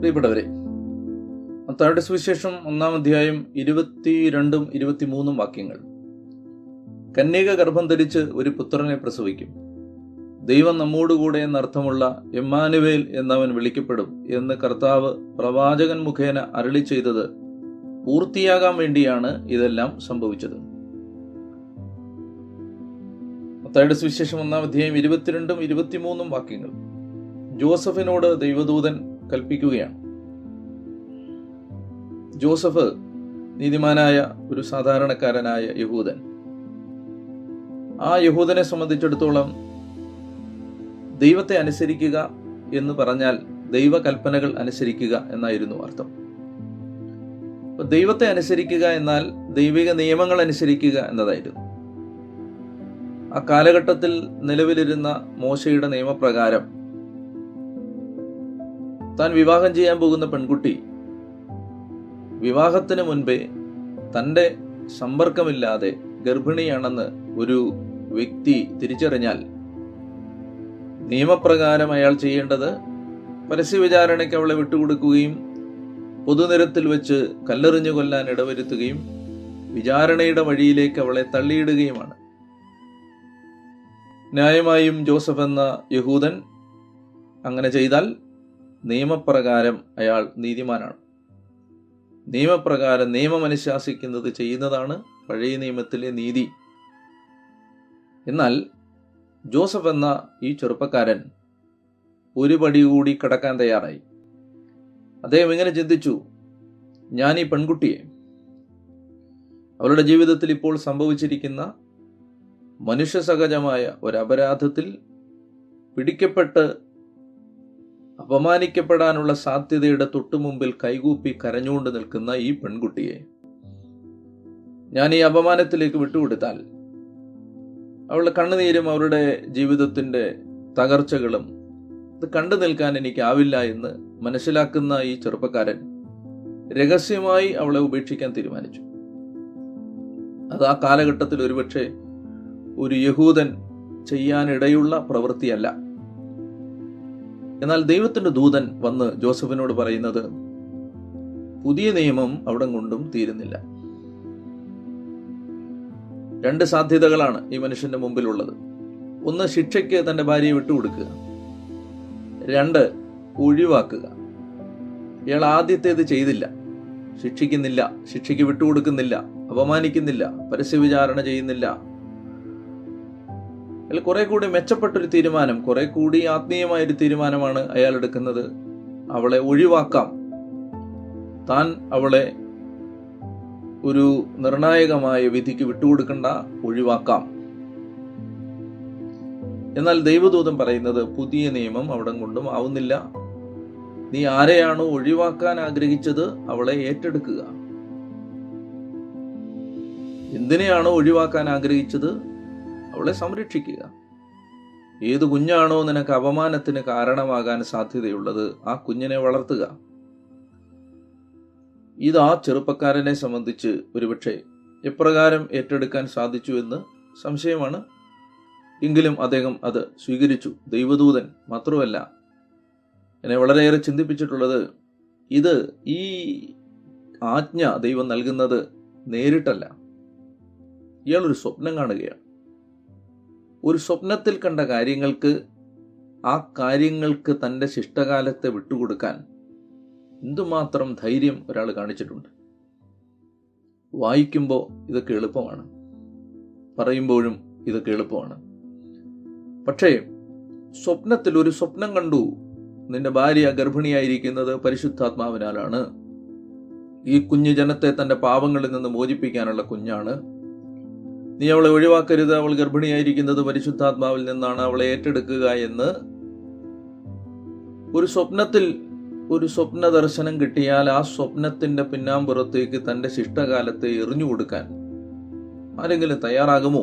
പ്രിയപ്പെട്ടവരെ മത്തായുടെ സുവിശേഷം ഒന്നാം അധ്യായം ഇരുപത്തിരണ്ടും ഇരുപത്തിമൂന്നും വാക്യങ്ങൾ. കന്യക ഗർഭം ധരിച്ച് ഒരു പുത്രനെ പ്രസവിക്കും. ദൈവം നമ്മോടുകൂടെ എന്നർത്ഥമുള്ള എമ്മാനുവേൽ എന്നവൻ വിളിക്കപ്പെടും എന്ന് കർത്താവ് പ്രവാചകൻ മുഖേന അരളി ചെയ്തത് പൂർത്തിയാകാൻ വേണ്ടിയാണ് ഇതെല്ലാം സംഭവിച്ചത്. മത്തായുടെ സുവിശേഷം ഒന്നാം അധ്യായം ഇരുപത്തിരണ്ടും ഇരുപത്തിമൂന്നും വാക്യങ്ങൾ. ജോസഫിനോട് ദൈവദൂതൻ കൽപ്പിക്കുകയാണ്. ജോസഫ് നീതിമാനായ ഒരു സാധാരണക്കാരനായ യഹൂദൻ. ആ യഹൂദനെ സംബന്ധിച്ചിടത്തോളം ദൈവത്തെ അനുസരിക്കുക എന്ന് പറഞ്ഞാൽ ദൈവകൽപ്പനകൾ അനുസരിക്കുക എന്നായിരുന്നു അർത്ഥം. അപ്പൊ ദൈവത്തെ അനുസരിക്കുക എന്നാൽ ദൈവിക നിയമങ്ങൾ അനുസരിക്കുക എന്നതായിരുന്നു. ആ കാലഘട്ടത്തിൽ നിലവിലിരുന്ന മോശയുടെ നിയമപ്രകാരം താൻ വിവാഹം ചെയ്യാൻ പോകുന്ന പെൺകുട്ടി വിവാഹത്തിന് മുൻപേ തന്റെ സമ്പർക്കമില്ലാതെ ഗർഭിണിയാണെന്ന് ഒരു വ്യക്തി തിരിച്ചറിഞ്ഞാൽ നിയമപ്രകാരം അയാൾ ചെയ്യേണ്ടത് പരസ്യ വിചാരണയ്ക്ക് അവളെ വിട്ടുകൊടുക്കുകയും പൊതുനിരത്തിൽ വെച്ച് കല്ലെറിഞ്ഞു കൊല്ലാൻ ഇടവരുത്തുകയും വിചാരണയുടെ വഴിയിലേക്ക് അവളെ തള്ളിയിടുകയുമാണ്. ന്യായമായും ജോസഫ് എന്ന യഹൂദൻ അങ്ങനെ ചെയ്താൽ നിയമപ്രകാരം അയാൾ നീതിമാനാണ്. നിയമപ്രകാരം നിയമം അനുശാസിക്കുന്നത് ചെയ്യുന്നതാണ് പഴയ നിയമത്തിലെ നീതി. എന്നാൽ ജോസഫ് എന്ന ഈ ചെറുപ്പക്കാരൻ ഒരു പടി കൂടി കടക്കാൻ തയ്യാറായി. അദ്ദേഹം ഇങ്ങനെ ചിന്തിച്ചു ഞാൻ ഈ പെൺകുട്ടിയെ അവരുടെ ജീവിതത്തിൽ ഇപ്പോൾ സംഭവിച്ചിരിക്കുന്ന മനുഷ്യസഹജമായ ഒരു അപരാധത്തിൽ പിടിക്കപ്പെട്ട് അപമാനിക്കപ്പെടാനുള്ള സാധ്യതയുടെ തൊട്ടുമുമ്പിൽ കൈകൂപ്പി കരഞ്ഞുകൊണ്ട് നിൽക്കുന്ന ഈ പെൺകുട്ടിയെ ഞാൻ ഈ അപമാനത്തിലേക്ക് വിട്ടുകൊടുത്താൽ അവളുടെ കണ്ണുനീരും അവരുടെ ജീവിതത്തിന്റെ തകർച്ചകളും ഇത് കണ്ടു നിൽക്കാൻ എനിക്കാവില്ല എന്ന് മനസ്സിലാക്കുന്ന ഈ ചെറുപ്പക്കാരൻ രഹസ്യമായി അവളെ ഉപേക്ഷിക്കാൻ തീരുമാനിച്ചു. അത് ആ കാലഘട്ടത്തിൽ ഒരുപക്ഷെ ഒരു യഹൂദൻ ചെയ്യാനിടയുള്ള പ്രവൃത്തിയല്ല. എന്നാൽ ദൈവത്തിന്റെ ദൂതൻ വന്ന് ജോസഫിനോട് പറയുന്നത് പുതിയ നിയമം അവിടെ കൊണ്ടും തീരുന്നില്ല. രണ്ട് സാധ്യതകളാണ് ഈ മനുഷ്യന്റെ മുമ്പിലുള്ളത്. ഒന്ന് ശിക്ഷയ്ക്ക് തന്റെ ഭാര്യയെ വിട്ടുകൊടുക്കുക. രണ്ട് ഒഴിവാക്കുക. ഇയാൾ ആദ്യത്തേത് ചെയ്തില്ല. ശിക്ഷിക്കുന്നില്ല ശിക്ഷയ്ക്ക് വിട്ടുകൊടുക്കുന്നില്ല അപമാനിക്കുന്നില്ല പരസ്യ വിചാരണ ചെയ്യുന്നില്ല അതിൽ കുറെ കൂടി മെച്ചപ്പെട്ടൊരു തീരുമാനം കുറെ കൂടി ആത്മീയമായ ഒരു തീരുമാനമാണ് അയാൾ എടുക്കുന്നത്. അവളെ ഒഴിവാക്കാം. താൻ അവളെ ഒരു നിർണായകമായ വിധിക്ക് വിട്ടുകൊടുക്കണ്ട ഒഴിവാക്കാം. എന്നാൽ ദൈവദൂതം പറയുന്നത് പുതിയ നിയമം അവിടെ കൊണ്ടും ആവുന്നില്ല. നീ ആരെയാണോ ഒഴിവാക്കാൻ ആഗ്രഹിച്ചത് അവളെ ഏറ്റെടുക്കുക. എന്തിനെയാണോ ഒഴിവാക്കാൻ ആഗ്രഹിച്ചത്? അവളെ സംരക്ഷിക്കുക. ഏത് കുഞ്ഞാണോ നിനക്ക് അപമാനത്തിന് കാരണമാകാൻ സാധ്യതയുള്ളത് ആ കുഞ്ഞിനെ വളർത്തുക. ഇത് ആ ചെറുപ്പക്കാരനെ സംബന്ധിച്ച് ഒരുപക്ഷെ എപ്രകാരം ഏറ്റെടുക്കാൻ സാധിച്ചു എന്ന് സംശയമാണ്. എങ്കിലും അദ്ദേഹം അത് സ്വീകരിച്ചു. ദൈവദൂതൻ മാത്രമല്ല എന്നെ വളരെയേറെ ചിന്തിപ്പിച്ചിട്ടുള്ളത് ഇത് ഈ ആജ്ഞ ദൈവം നൽകുന്നത് നേരിട്ടല്ല. ഇയാളൊരു സ്വപ്നം കാണുകയാണ്. ഒരു സ്വപ്നത്തിൽ കണ്ട കാര്യങ്ങൾക്ക് ആ കാര്യങ്ങൾക്ക് തന്റെ ശിഷ്ടകാലത്തെ വിട്ടുകൊടുക്കാൻ എന്തുമാത്രം ധൈര്യം ഒരാൾ കാണിച്ചിട്ടുണ്ട്. വായിക്കുമ്പോൾ ഇതൊക്കെ എളുപ്പമാണ്. പറയുമ്പോഴും ഇതൊക്കെ എളുപ്പമാണ്. പക്ഷേ സ്വപ്നത്തിൽ ഒരു സ്വപ്നം കണ്ടു. നിന്റെ ഭാര്യ ഗർഭിണിയായിരിക്കുന്നത് പരിശുദ്ധാത്മാവിനാലാണ്. ഈ കുഞ്ഞു ജനത്തെ തന്റെ പാവങ്ങളിൽ നിന്ന് മോചിപ്പിക്കാനുള്ള കുഞ്ഞാണ് നീ അവളെ ഒഴിവാക്കരുത്. അവൾ ഗർഭിണിയായിരിക്കുന്നത് പരിശുദ്ധാത്മാവിൽ നിന്നാണ്. അവളെ ഏറ്റെടുക്കുക എന്ന് ഒരു സ്വപ്നത്തിൽ ഒരു സ്വപ്ന ദർശനം കിട്ടിയാൽ ആ സ്വപ്നത്തിന്റെ പിന്നാമ്പുറത്തേക്ക് തന്റെ ശിഷ്ടകാലത്തെ എറിഞ്ഞു കൊടുക്കാൻ ആരെങ്കിലും തയ്യാറാകുമോ?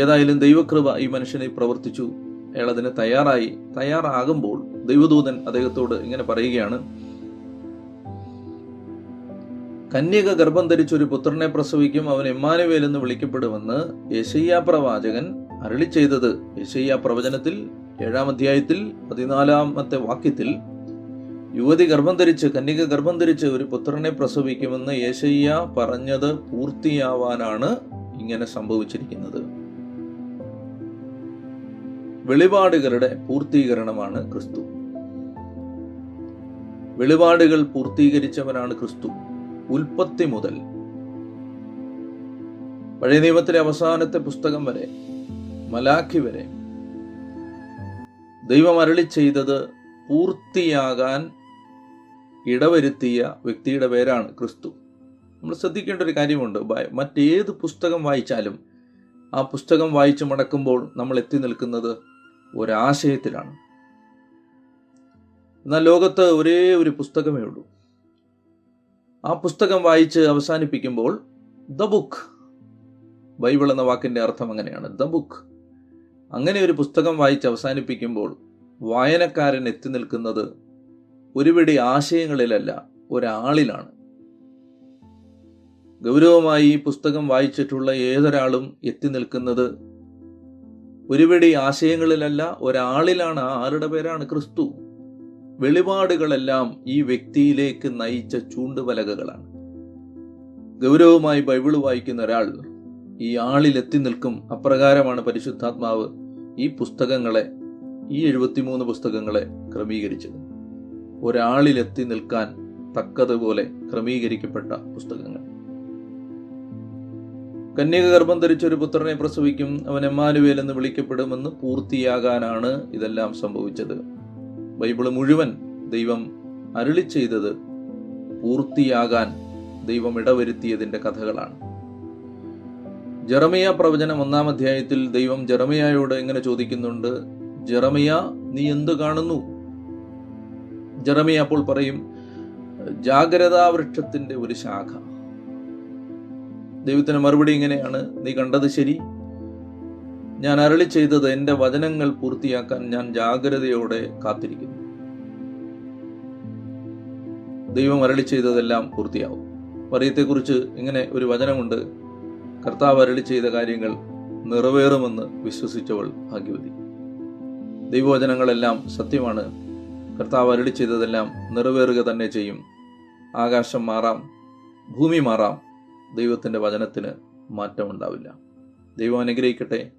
ഏതായാലും ദൈവകൃപ ഈ മനുഷ്യനെ പ്രവർത്തിച്ചു. അയാൾ അതിന് തയ്യാറായി. തയ്യാറാകുമ്പോൾ ദൈവദൂതൻ അദ്ദേഹത്തോട് ഇങ്ങനെ പറയുകയാണ് കന്യക ഗർഭം ധരിച്ചൊരു പുത്രനെ പ്രസവിക്കും അവൻ ഇമ്മാനുവേൽ എന്ന് വിളിക്കപ്പെടുമെന്ന് യശയ്യ പ്രവാചകൻ അരളി ചെയ്തത്. യശയ്യ പ്രവചനത്തിൽ ഏഴാം അധ്യായത്തിൽ പതിനാലാമത്തെ വാക്യത്തിൽ യുവതി ഗർഭം ധരിച്ച് കന്യക ഗർഭം ധരിച്ച് ഒരു പുത്രനെ പ്രസവിക്കുമെന്ന് യേശയ്യ പറഞ്ഞത് പൂർത്തിയാവാനാണ് ഇങ്ങനെ സംഭവിച്ചിരിക്കുന്നത്. വെളിപാടുകളുടെ പൂർത്തീകരണമാണ് ക്രിസ്തു. വെളിപാടുകൾ പൂർത്തീകരിച്ചവനാണ് ക്രിസ്തു. ഉൽപ്പത്തി മുതൽ. പഴയ നിയമത്തിലെ അവസാനത്തെ പുസ്തകം വരെ മലാഖി വരെ. ദൈവം അരളി ചെയ്തത് പൂർത്തിയാകാൻ ഇടവരുത്തിയ വ്യക്തിയുടെ പേരാണ് ക്രിസ്തു. നമ്മൾ ശ്രദ്ധിക്കേണ്ട ഒരു കാര്യമുണ്ട് മറ്റേത് പുസ്തകം വായിച്ചാലും ആ പുസ്തകം വായിച്ച് മടക്കുമ്പോൾ നമ്മൾ എത്തി നിൽക്കുന്നത് ഒരാശയത്തിലാണ്. എന്നാൽ ലോകത്ത് ഒരേ ഒരു പുസ്തകമേ ഉള്ളൂ. ആ പുസ്തകം വായിച്ച് അവസാനിപ്പിക്കുമ്പോൾ ദ ബുക്ക് ബൈബിൾ എന്ന വാക്കിന്റെ അർത്ഥം അങ്ങനെയാണ്. ദ ബുക്ക് അങ്ങനെ ഒരു പുസ്തകം വായിച്ച് അവസാനിപ്പിക്കുമ്പോൾ വായനക്കാരൻ എത്തി നിൽക്കുന്നത് ഒരുപിടി ആശയങ്ങളിലല്ല ഒരാളിലാണ്. ഗൗരവമായി ഈ പുസ്തകം വായിച്ചിട്ടുള്ള ഏതൊരാളും എത്തി നിൽക്കുന്നത് ഒരുപിടി ആശയങ്ങളിലല്ല ഒരാളിലാണ്. ആ ആരുടെ പേരാണ് ക്രിസ്തു. വെളിപാടുകളെല്ലാം ഈ വ്യക്തിയിലേക്ക് നയിച്ച ചൂണ്ടുപലകകളാണ് ഗൗരവമായി ബൈബിൾ വായിക്കുന്ന ഒരാൾ ഈ എത്തി നിൽക്കും. അപ്രകാരമാണ് പരിശുദ്ധാത്മാവ് ഈ പുസ്തകങ്ങളെ ഈ എഴുപത്തിമൂന്ന് പുസ്തകങ്ങളെ ക്രമീകരിച്ചത്. ഒരാളിൽ എത്തി നിൽക്കാൻ തക്കതുപോലെ ക്രമീകരിക്കപ്പെട്ട പുസ്തകങ്ങൾ. കന്യക ഗർഭം ധരിച്ചൊരു പുത്രനെ പ്രസവിക്കും. അവൻ എമ്മാനുവേൽ എന്ന് വിളിക്കപ്പെടുമെന്ന് പൂർത്തിയാകാനാണ് ഇതെല്ലാം സംഭവിച്ചത്. ബൈബിൾ മുഴുവൻ ദൈവം അരുളി ചെയ്തത് പൂർത്തിയാകാൻ ദൈവം ഇടവരുത്തിയതിന്റെ കഥകളാണ്. ജെറമിയ പ്രവചനം ഒന്നാം അധ്യായത്തിൽ ദൈവം ജെറമിയായോട് എങ്ങനെ ചോദിക്കുന്നുണ്ട് ജെറമിയ നീ എന്ത് കാണുന്നു? ജെറമിയ അപ്പോൾ പറയും ജാഗ്രതാ വൃക്ഷത്തിന്റെ ഒരു ശാഖ. ദൈവത്തിന് മറുപടി ഇങ്ങനെയാണ് നീ കണ്ടത് ശരി ഞാൻ അരളി ചെയ്തത് എന്റെ വചനങ്ങൾ പൂർത്തിയാക്കാൻ ഞാൻ ജാഗ്രതയോടെ കാത്തിരിക്കുന്നു. ദൈവം അരളി ചെയ്തതെല്ലാം പൂർത്തിയാവും. മറിയത്തെക്കുറിച്ച് ഇങ്ങനെ ഒരു വചനമുണ്ട്. കർത്താവ് അരളി ചെയ്ത കാര്യങ്ങൾ നിറവേറുമെന്ന് വിശ്വസിച്ചവൾ ഭാഗ്യവതി. ദൈവവചനങ്ങളെല്ലാം സത്യമാണ്. കർത്താവ് അരളി ചെയ്തതെല്ലാം നിറവേറുക തന്നെ ചെയ്യും. ആകാശം മാറാം ഭൂമി മാറാം. ദൈവത്തിന്റെ വചനത്തിന് മാറ്റമുണ്ടാവില്ല. ദൈവം അനുഗ്രഹിക്കട്ടെ.